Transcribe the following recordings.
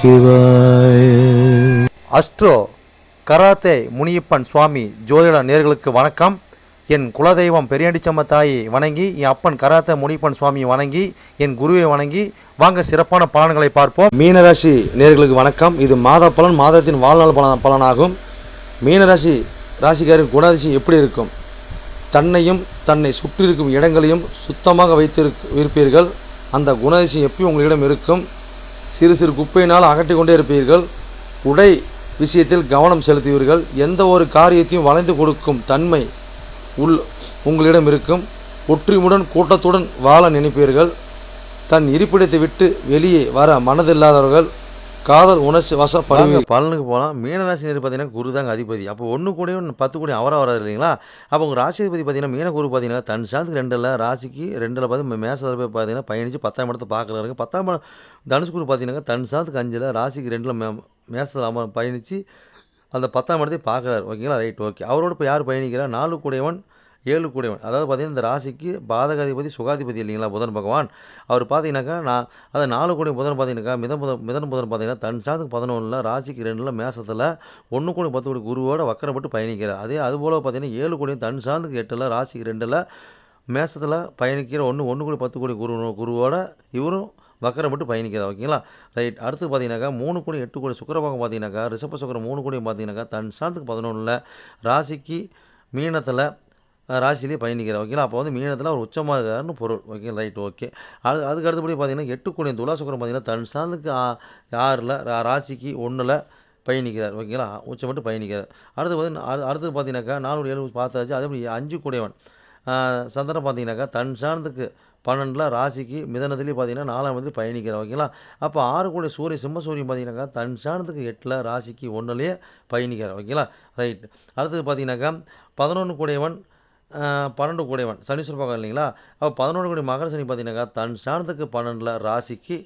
சிவாய. Astro karate Muniyappan சுவாமி ஜோதிட நேர்களுக்கு வணக்கம். என் குலதெய்வம் பெரியாண்டிச்சம்ம தாயை வணங்கி என் அப்பன் கராத்தே முனியப்பன் சுவாமியை வணங்கி என் குருவை வணங்கி வாங்க சிறப்பான பலன்களை பார்ப்போம். மீனராசி நேர்களுக்கு வணக்கம். இது மாத பலன் மாதத்தின் வாழ்நாள் பலன் பலனாகும். மீனராசி ராசிக்காரின் குணராசி எப்படி இருக்கும்? தன்னையும் தன்னை சுற்றி இருக்கும் இடங்களையும் சுத்தமாக வைத்திருக்க இருப்பீர்கள். அந்த குணராசி எப்பயும் உங்களிடம் இருக்கும்? சிறு சிறு குப்பையினால் அகற்றி கொண்டே இருப்பீர்கள். உடை விஷயத்தில் கவனம் செலுத்துவீர்கள். எந்த ஒரு காரியத்தையும் வளைந்து கொடுக்கும் தன்மை உள் உங்களிடம் இருக்கும். ஒற்றுமையுடன் கூட்டத்துடன் வாழ நினைப்பீர்கள். தன் இருப்பிடத்தை விட்டு வெளியே வர மனதில்லாதவர்கள் காதல் உணர்ச்சி வசப்படுவீர்கள் பலனுக்கு போகலாம் மீனராசினர் பார்த்தீங்கன்னா குரு தாங்க அதிபதி. அப்போ ஒன்று கூடயும் பத்து கூட அவராக வராது இல்லைங்களா? அப்போ உங்கள் ராசி பார்த்தீங்கன்னா மீன குரு பார்த்தீங்கன்னா தன் சாந்துக்கு ரெண்டில் ராசிக்கு ரெண்டில் பார்த்து மேசத்தில் போய் பார்த்தீங்கன்னா பயணிச்சு பத்தாம் இடத்தை பார்க்குறாருங்க பத்தாம் இடம் தனுஷ் குரு பார்த்தீங்கன்னா தன் சாந்துக்கு அஞ்சில் ராசிக்கு ரெண்டில் மே மேசத்தில் அம பயணித்து அந்த பத்தாம் இடத்தையும் பார்க்குறாரு ஓகேங்களா? Right okay. அவரோட இப்போ யார் பயணிக்கிறார் நாலு கூடையவன் ஏழு கூடையவன் அதாவது பார்த்தீங்கன்னா இந்த ராசிக்கு பாதகாதிபதி சுகாதிபதி இல்லைங்களா புதன் பகவான். அவர் பார்த்தீங்கன்னாக்கா நான் அதை நாலு கூடிய புதன் பார்த்தீங்கன்னாக்கா மிதன் புதன் மிதன் புதன் பார்த்தீங்கன்னா தன் சாத்துக்கு பதினொன்றில் ராசிக்கு ரெண்டில் மேசத்தில் ஒன்று கோடி பத்து கோடி குருவோட வக்கரப்பட்டு பயணிக்கிறார். அதே அதுபோல் பார்த்தீங்கன்னா ஏழு கோடி தன் சாந்துக்கு எட்டில் ராசிக்கு ரெண்டில் மேசத்தில் பயணிக்கிற ஒன்று ஒன்று கோடி பத்து கோடி குரு குருவோட இவரும் வக்கரப்பட்டு பயணிக்கிறார் ஓகேங்களா? ரைட். அடுத்து பார்த்தீங்கன்னாக்கா மூணு கோடி எட்டு கோடி சுக்கரபாகம் பார்த்தீங்கன்னாக்கா ரிஷப சுக்கரம் மூணு கோடி பார்த்தீங்கன்னாக்கா தன் சாந்துக்கு பதினொன்றில் ராசிக்கு மீனத்தில் ராசியிலே பயணிக்கிறார். ஓகேங்களா? அப்போ வந்து மீனத்தில் அவர் உச்சமாக இருக்காருன்னு பொருள். ஓகே ரைட் ஓகே அது அதுக்கு அடுத்தபடி பார்த்தீங்கன்னா எட்டு கோடி துலா பார்த்தீங்கன்னா தன் சாந்துக்கு ஆறில் ராசிக்கு ஒன்றில் பயணிக்கிறார். ஓகேங்களா? உச்சம் பயணிக்கிறார். அடுத்து பார்த்தீங்கன்னா அடுத்து பார்த்தீங்கன்னாக்கா நானூறு ஏழு பார்த்தாச்சு. அதே மாதிரி அஞ்சு கூடியவன். சந்திரன் பார்த்தீங்கன்னாக்கா தன் சார்ந்துக்கு பன்னெண்டில் ராசிக்கு மிதனத்துலேயும் பார்த்தீங்கன்னா நாலாம் வந்து பயணிக்கிறார். ஓகேங்களா? அப்போ ஆறு கூட சூரிய சிம்ம சூரியன் பார்த்தீங்கன்னாக்கா தன் சாணத்துக்கு எட்டில் ராசிக்கு ஒன்றுலேயே பயணிக்கிறார். ஓகேங்களா? ரைட் அடுத்தது பார்த்தீங்கன்னாக்கா பதினொன்று கூடையவன் பன்னெண்டு கூடியவன். சனீஸ்வர பகவான் இல்லைங்களா? அப்போ பதினொன்று கோடி மகர சனி பார்த்தீங்கன்னாக்கா தன் சார்ந்துக்கு பன்னெண்டில் ராசிக்கு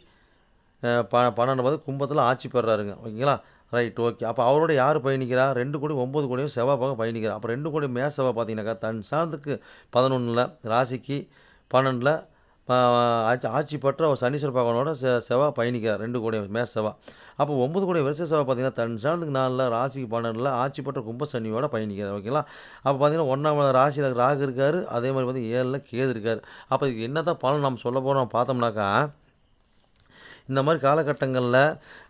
ப பன்னெண்டு வந்து கும்பத்தில் ஆட்சி பெறாருங்க. ஓகேங்களா? Right okay. அப்போ அவரோட யார் பயணிக்கிறா? ரெண்டு கோடி ஒம்பது கோடியும் செவ்வாய் பக்கம் பயணிக்கிறா. அப்போ ரெண்டு கோடி மே செவ்வாய் பார்த்தீங்கன்னாக்கா தன் சார்ந்துக்கு பதினொன்றில் ராசிக்கு பன்னெண்டில் ஆட்சி ஆட்சி பெற்ற ஒரு சனீஸ்வர பகவானோட செ செவ்வாய் பயணிக்கிறார். ரெண்டு கோடி மே செவ்வாய். அப்போ ஒன்பது கோடி வருஷ செவ்வாய் பார்த்தீங்கன்னா தன் சாணத்துக்கு நாலில் ராசிக்கு பன்னெண்டில் ஆட்சி பெற்ற கும்ப சனியோட பயணிக்கிறார். ஓகேங்களா? அப்போ பார்த்தீங்கன்னா ஒன்றாம் ராசியில் ராகு இருக்கார் அதே மாதிரி வந்து ஏழில் கேது இருக்கார். அப்போ இதுக்கு என்ன தான் பலன் நம்ம சொல்ல போகிறோம் பார்த்தோம்னாக்கா இந்த மாதிரி காலகட்டங்களில்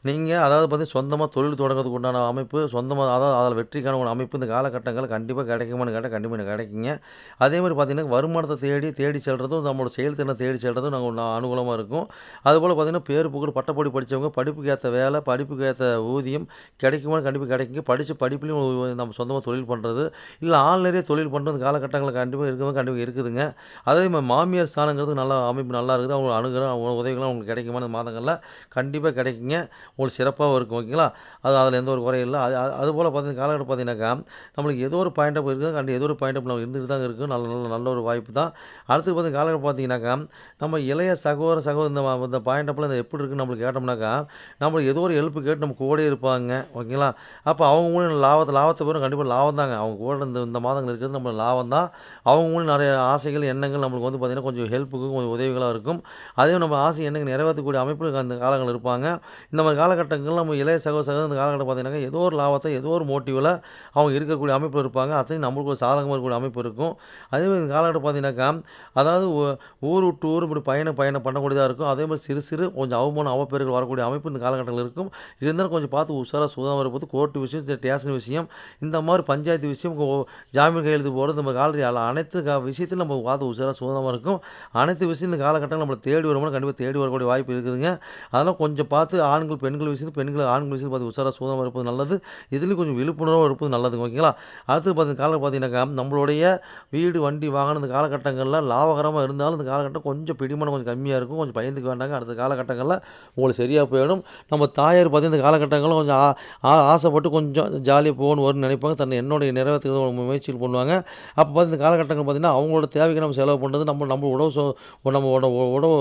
நீங்கள் அதாவது பார்த்து சொந்தமாக தொழில் தொடங்குறதுக்கு உண்டான அமைப்பு சொந்தமாக அதாவது அதில் வெற்றிக்கான ஒரு அமைப்பு இந்த காலகட்டங்கள் கண்டிப்பாக கிடைக்குமான்னு கேட்டால் கண்டிப்பாக கிடைக்குங்க. அதே மாதிரி பார்த்தீங்கன்னா வருமானத்தை தேடி தேடி செல்கிறதும் நம்மளோட செயல்திறனை தேடி செல்றதும் நாங்கள் அனுகூலமாக இருக்கும். அதுபோல் பார்த்தீங்கன்னா பேர் புகழ் பட்டப்படி படித்தவங்க படிப்புக்கு ஏற்ற வேலை படிப்புக்கு ஏற்ற ஊதியம் கிடைக்குமான்னு கண்டிப்பாக கிடைக்குங்க. படித்து படிப்புலையும் நம்ம சொந்தமாக தொழில் பண்ணுறது இல்லை ஆள் நிறைய தொழில் பண்ணுறது காலகட்டங்களில் கண்டிப்பாக இருக்கிறவங்க கண்டிப்பாக இருக்குதுங்க. அதே மாதிரி மாமியார் ஸ்தானங்கிறது நல்லா அமைப்பு நல்லா இருக்குது. அவங்க அணுகிற அவங்க உதவிகளும் உங்களுக்கு கிடைக்குமான மாதங்களில் கண்டிப்பாக கிடைக்குங்க. உங்களுக்கு சிறப்பாகவும் இருக்கும் ஓகேங்களா? அது அதில் எந்த ஒரு குறையும் இல்லை. அது அது- அதுபோல் பார்த்தீங்கன்னா காலகட்டம் பார்த்தீங்கன்னாக்கா நம்மளுக்கு ஏதோ ஒரு பாயிண்ட் அப் இருக்குது. கண்டிப்பாக ஏதோ ஒரு பாயிண்ட் அப் நம்ம இருந்துட்டு தான் இருக்கும் நல்ல நல்ல நல்ல ஒரு வாய்ப்பு தான். அடுத்து பார்த்தீங்கன்னா காலகட்டம் பார்த்தீங்கன்னாக்கா நம்ம இளைய சகோதர சகோதர இந்த இந்த பாயிண்ட் அப்பில் இந்த எப்படி இருக்குன்னு நம்மளுக்கு கேட்டோம்னாக்கா நம்மளுக்கு ஏதோ ஒரு ஹெல்ப் கேட்டு நம்ம கூட இருப்பாங்க ஓகேங்களா? அப்போ அவங்க மூலியம் லாபத்தை லாபத்தை பெறும். கண்டிப்பாக லாபம் தாங்க. அவங்க கூட இந்த இந்த மாதங்கள் இருக்கிறது நம்ம லாபம் தான். அவங்க மூலம் நிறைய ஆசைகள் எண்ணங்கள் நம்மளுக்கு வந்து பார்த்திங்கன்னா கொஞ்சம் ஹெல்ப்புக்கும் கொஞ்சம் உதவிகளாக இருக்கும். அதே நம்ம ஆசை எண்ணங்கள் நிறைவேற்றக்கூடிய அமைப்பில் அந்த காலங்கள் இருப்பாங்க. இந்த மாதிரி காலகட்டங்களில் நம்ம இளைய சகோ சகோதரர் இந்த காலகட்டம் பார்த்தீங்கன்னா ஏதோ ஒரு லாபத்தை ஏதோ ஒரு மோட்டிவில் அவங்க இருக்கக்கூடிய அமைப்பு இருப்பாங்க. அத்தனையும் நம்மளுக்கு ஒரு சாதகமாக இருக்கக்கூடிய அமைப்பு இருக்கும். அதே மாதிரி இந்த காலகட்டம் பார்த்தீங்கன்னாக்கா அதாவது ஊர் விட்டு ஊர் இப்படி பயணம் பயணம் பண்ணக்கூடியதாக இருக்கும். அதே மாதிரி சிறு சிறு கொஞ்சம் அவமானம் அவப்பேறுகள் வரக்கூடிய அமைப்பு இந்த காலகட்டத்தில் இருக்கும். இருந்தாலும் கொஞ்சம் பார்த்து உஷாராக சுதந்திரம் வரும்போது கோர்ட்டு விஷயம் ஸ்டேஷன் விஷயம் இந்த மாதிரி பஞ்சாயத்து விஷயம் ஜாமீன் கையெழுத்து போகிறது நம்ம காலரி அனைத்து விஷயத்தில் நம்ம பார்த்து உஷாராக சுதந்திரமாக இருக்கும். அனைத்து விஷயம் இந்த காலகட்டங்கள் நம்மளை தேடி வரும்போது கண்டிப்பாக தேடி வரக்கூடிய வாய்ப்பு இருக்குதுங்க. அதெல்லாம் கொஞ்சம் பார்த்து ஆண்கள் பெண்கள் விஷயத்து பெண்கள் ஆண்கள் விஷயத்து பார்த்து உஷாராக சூதனமாக இருப்பது நல்லது. இதுலேயும் கொஞ்சம் விழிப்புணர்வாக இருப்பது நல்லதுங்க ஓகேங்களா? அடுத்து பார்த்து காலம் பார்த்தீங்கன்னாக்கா நம்மளுடைய வீடு வண்டி வாகனம் இந்த காலகட்டங்களில் லாபகரமாக இருந்தாலும் இந்த காலகட்டம் கொஞ்சம் பிடிமானம் கொஞ்சம் கம்மியாக இருக்கும். கொஞ்சம் பயந்துக்க வேண்டாங்க. அடுத்த காலகட்டங்களில் உங்களுக்கு சரியாக போயிடும். நம்ம தாயார் பார்த்து இந்த காலகட்டங்களில் கொஞ்சம் ஆ- ஆசைப்பட்டு கொஞ்சம் ஜாலியாக போகணும் வரும்னு நினைப்பாங்க. தன்னை என்னுடைய நிறைவேற்றுக்கு முயற்சிகள் பண்ணுவாங்க. அப்போ பார்த்து இந்த காலகட்டங்கள் பார்த்தீங்கன்னா அவங்களோட தேவைக்கு நம்ம செலவு பண்ணுறது நம்ம நம்ம உடவு சோ நம்ம உடவு உடவு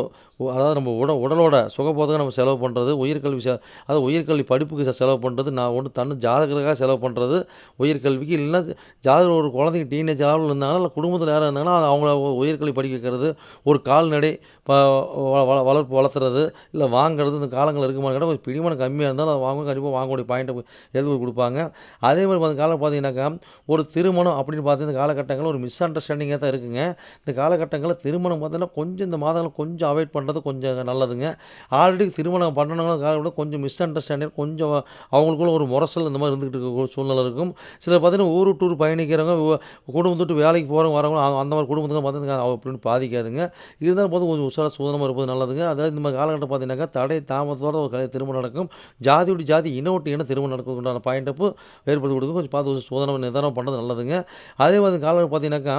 அதாவது நம்ம உட உடலோட சுக போகிறதுக்கு நம்ம செலவு பண்ணுறது உயர்கல்வி செ அதாவது உயர்கல்வி படிப்புக்கு செலவு பண்ணுறது நான் ஒன்று தன்னு ஜாதகத்துக்காக செலவு பண்ணுறது உயர்கல்விக்கு இல்லைன்னா ஜாதகம் ஒரு குழந்தைங்க டீனேஜ் ஆகல இருந்தாங்கன்னா இல்லை குடும்பத்தில் யாராக இருந்தாங்கன்னா அவங்கள உயர்கல்வி படிக்க வைக்கிறது ஒரு கால்நடை வ- வளர்ப்பு வளர்த்துறது இல்லை வாங்குறது இந்த காலங்கள் இருக்குமான்னு கேட்டால் கொஞ்சம் பிடிமானம் கம்மியாக இருந்தாலும் அதை வாங்க கண்டிப்பாக வாங்கக்கூடிய பாயிண்ட்டை எழுதி கொடுப்பாங்க. அதே மாதிரி அந்த காலம் பார்த்தீங்கன்னாக்கா ஒரு திருமணம் அப்படின்னு பார்த்தீங்கன்னா இந்த காலகட்டங்களில் ஒரு மிஸ் அண்டர்ஸ்டாண்டிங்காக தான் இருக்குங்க. இந்த காலகட்டங்களில் திருமணம் பார்த்தீங்கன்னா கொஞ்சம் இந்த மாதங்கள் கொஞ்சம் அவாய்ட் பண்ணுறது கொஞ்சம் நல்லதுங்க. ஆல்ரெடி திருமணம் பண்ணணுங்கிறதுக்காக காலகட்டம் கொஞ்சம் மிஸ் அண்டர்ஸ்டாண்டிங் கொஞ்சம் அவங்களுக்குள்ள ஒரு முரசல் இந்த மாதிரி இருந்துகிட்டு இருக்க சூழ்நிலை இருக்கும். சில பார்த்தீங்கன்னா ஊர் டூர் பயணிக்கிறவங்க குடும்பத்துட்டு குடும்பத்தை வேலைக்கு போகிறவங்க வரவங்க அந்த- அந்த மாதிரி குடும்பத்துக்கு பார்த்தீங்கன்னா அப்படின்னு பாதிக்காதுங்க. இருந்தாலும் போது கொஞ்சம் உஷாரா சூதனமாக இருப்பது நல்லதுங்க. அதாவது இந்த மாதிரி காலகட்டம் பார்த்தீங்கன்னாக்கா தடை தாமதத்தோட ஒரு கலை திருமணம் நடக்கும். ஜாதி விட்டு ஜாதி இன விட்டு திருமணம் நடக்கிறது உண்டான பாயிண்டப்பு ஏற்படுத்தி கொடுக்கும் கொஞ்சம் பார்த்து சோதனை நிதானம் பண்ணுறது நல்லதுங்க. அதே மாதிரி காலம் பார்த்தீங்கன்னாக்கா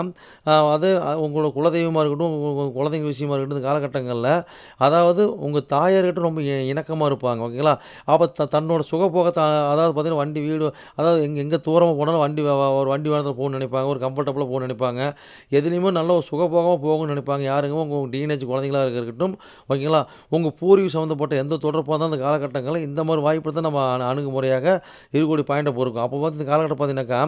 அதே உங்களோட குலதெய்வமாக இருக்கட்டும் குலதெய்வ விஷயமா இருக்கட்டும் இந்த காலகட்டங்களில் அதாவது உங்கள் தாய் தாயார்கிட்ட ரொம்ப இணக்கமாக இருப்பாங்க ஓகேங்களா? அப்போ த தன்னோட சுகபோகத்தை அதாவது பார்த்தீங்கன்னா வண்டி வீடு அதாவது எங்கே எங்கே தூரமாக போனாலும் வண்டி ஒரு வண்டி வாகனத்தில் போகணும்னு நினைப்பாங்க ஒரு கம்ஃபர்டபுளாக போகணும்னு நினைப்பாங்க. எதுலேயுமே நல்ல ஒரு சுகபோகமாக போகணும்னு நினைப்பாங்க. யாருங்க உங்கள் டீனேஜ் குழந்தைங்களா இருக்கட்டும் ஓகேங்களா? உங்கள் பூர்வீக சம்மந்தப்பட்ட எந்த தொடர்பாக தான் அந்த காலகட்டங்களில் இந்த மாதிரி வாய்ப்பு தான் நம்ம அணுகுமுறையாக இருக்கக்கூடிய பாயிண்டை பொறுக்கும் அப்போ பார்த்து இந்த காலகட்டம் பார்த்தீங்கன்னாக்கா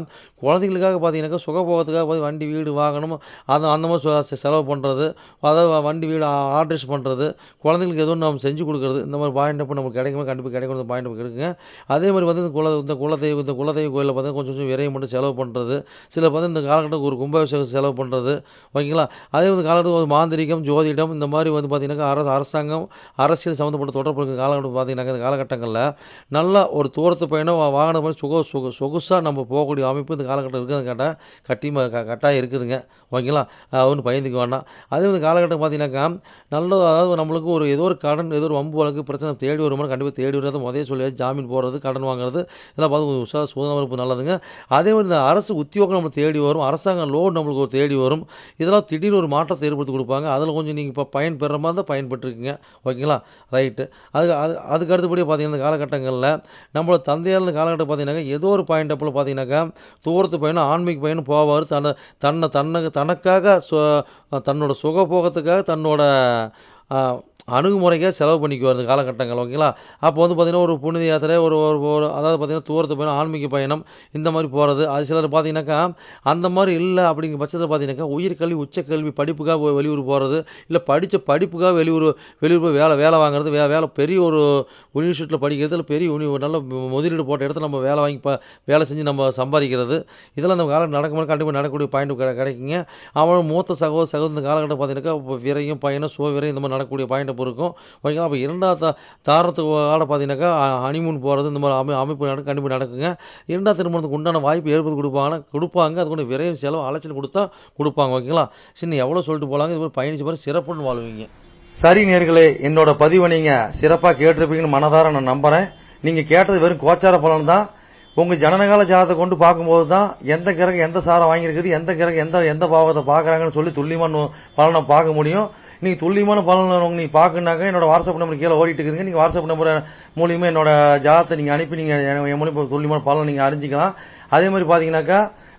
குழந்தைங்களுக்காக பார்த்தீங்கன்னாக்கா சுகபோகத்துக்காக பார்த்து வண்டி வீடு வாங்கணும் அந்த அந்த மாதிரி செ- செலவு பண்ணுறது அதாவது வண்டி வீடு ஆர்டர்ஸ் பண்ணுறது குழந்தைங்களுக்கு எதுவும் நம்ம செஞ்சு செஞ்சு கொடுக்குறது. இந்த மாதிரி பாயிண்டப்பு நமக்கு கிடைக்குமே? கண்டிப்பாக கிடைக்கும் இந்த பாயிண்ட் கிடைக்குங்க அதே மாதிரி வந்து இந்த குல இந்த குலதெய்வம் இந்த குலதெய்வ கோயிலில் பார்த்தீங்கன்னா கொஞ்சம் கொஞ்சம் விரையும் மட்டும் செலவு பண்ணுறது சில பார்த்து இந்த காலகட்டத்துக்கு ஒரு கும்பாபிஷேகம் செலவு பண்ணுறது ஓகேங்களா? அதே வந்து காலகட்டத்தில் ஒரு மாந்திரிகம் ஜோதிடம் இந்த மாதிரி வந்து பார்த்தீங்கன்னாக்கா அரசு அரசாங்கம் அரசியல் சம்மந்தப்பட்ட தொடர்பு இருக்கிற காலகட்டம் பார்த்தீங்கன்னாக்கா இந்த காலகட்டங்களில் நல்லா ஒரு தூரத்து பயணம் வாகன வாகனம் சுக சுக சொகுசாக நம்ம போகக்கூடிய அமைப்பு இந்த காலகட்டம் இருக்கிறது கேட்டால் கட்டி க கட்டாயம் இருக்குதுங்க. ஓகேங்களா? ஒன்றும் பயந்துக்க வேண்டாம். அதே வந்து காலகட்டம் பார்த்தீங்கன்னாக்கா நல்ல அதாவது நம்மளுக்கு ஒரு ஏதோ ஒரு கடன் ஏதோ ஒரு வம்பு வழக்கு பிரச்சனை தேடி வருமானம் கண்டிப்பாக தேடி வர்றது முதல் சொல்லி ஜாமீன் போடுறது கடன் வாங்குறது இதெல்லாம் பார்த்து கொஞ்சம் உஷார சுதந்திரம் இருப்பு நல்லதுங்க. அதே மாதிரி இந்த அரசு உத்தியோகம் நம்மளை தேடி வரும் அரசாங்கம் லோன் நம்மளுக்கு ஒரு தேடி வரும். இதெல்லாம் திடீர்னு ஒரு மாற்றத்தை ஏற்படுத்தி கொடுப்பாங்க. அதில் கொஞ்சம் நீங்கள் இப்போ பயன் பெற மாதிரி தான் பயன்பட்டுருக்குங்க ஓகேங்களா? ரைட்டு அதுக்கு அது அதுக்கு அடுத்தபடியாக பார்த்தீங்கன்னா இந்த காலகட்டங்களில் நம்மளோட தந்தையால் இந்த காலகட்டம் பார்த்தீங்கன்னாக்கா ஏதோ ஒரு பாயிண்ட் அப்பில் பார்த்தீங்கன்னாக்கா தூரத்து பையனும் ஆன்மீக பையனும் போவார். தன்னை தன்னை தன்னை தனக்காக சொ தன்னோட சுகபோகத்துக்காக தன்னோட ஆ, அணுகுமுறைக்காக செலவு பண்ணிக்குவார் இந்த காலகட்டங்கள் ஓகேங்களா? அப்போ வந்து பார்த்திங்கன்னா ஒரு புனித யாத்திரை ஒரு ஒரு ஒரு அதாவது பார்த்திங்கன்னா தூரத்து பயணம் ஆன்மீக பயணம் இந்த மாதிரி போகிறது அது சிலர் பார்த்தீங்கன்னாக்கா அந்த மாதிரி இல்லை அப்படிங்கிற பட்சத்தில் பார்த்தீங்கன்னாக்கா உயர்கல்வி உச்சக்கல்வி படிப்புக்காக போய் வெளியூர் போகிறது இல்லை படித்த படிப்புக்காக வெளியூர் வெளியூர் போய் வேலை வேலை வாங்குறது வே வேலை பெரிய ஒரு யூனிவர்சிட்டியில் படிக்கிறது இல்லை பெரிய யூனி நல்ல முதலீடு போட்ட இடத்துல நம்ம வேலை வாங்கி ப வேலை செஞ்சு நம்ம சம்பாதிக்கிறது. இதெல்லாம் நம்ம காலம் நடக்கும்போது கண்டிப்பாக நடக்கக்கூடிய பாயிண்ட் கிடைக்குங்க. அவன் மூத்த சகோதர சகோதர இந்த காலகட்டம் பார்த்தீங்கன்னாக்கா விரையும் பயணம் சுவ விரையும் இந்த மாதிரி நடக்கக்கூடிய பாயிண்ட் இருக்கும் ஓகேங்களா? அப்போ இரண்டாவது தா தாரத்துக்கு ஆட பார்த்தீங்கன்னாக்கா ஹனிமூன் போகிறது இந்த மாதிரி அமை அமைப்பு நடக்கும் கண்டிப்பாக நடக்குங்க. இரண்டாவது திருமணத்துக்கு உண்டான வாய்ப்பு ஏற்படுத்தி கொடுப்பாங்கன்னா கொடுப்பாங்க. அது கொண்டு விரைவு செலவு அலைச்சல் கொடுத்தா கொடுப்பாங்க ஓகேங்களா? சின்ன எவ்வளோ சொல்லிட்டு போகலாங்க இது மாதிரி பயணிச்சு மாதிரி சிறப்புன்னு வாழ்வீங்க. சரி நேர்களே என்னோட பதிவை நீங்கள் சிறப்பாக கேட்டிருப்பீங்கன்னு மனதார நான் நம்புறேன். நீங்கள் கேட்டது வெறும் கோச்சார பலன் தான். உங்க ஜனனகால ஜாதத்தை கொண்டு பார்க்கும்போது தான் எந்த கிரகம் எந்த சாரம் வாங்கியிருக்குது எந்த கிரகம் எந்த எந்த பாவத்தை பார்க்குறாங்கன்னு சொல்லி துல்லியமான பலனை பார்க்க முடியும். நீங்கள் துல்லியமான பலன் நீ பார்க்கணுனாக்க என்னோட வாட்ஸ்அப் நம்பர் கீழே ஓடிட்டு இருக்குதுங்க. நீங்க வாட்ஸ்அப் நம்பர் மூலியமா என்னோட ஜாதத்தை நீங்க அனுப்பி நீங்க என் என் மூலியமா துல்லியமான பலனை நீங்க அறிஞ்சிக்கலாம். அதே மாதிரி பாத்தீங்கன்னாக்கா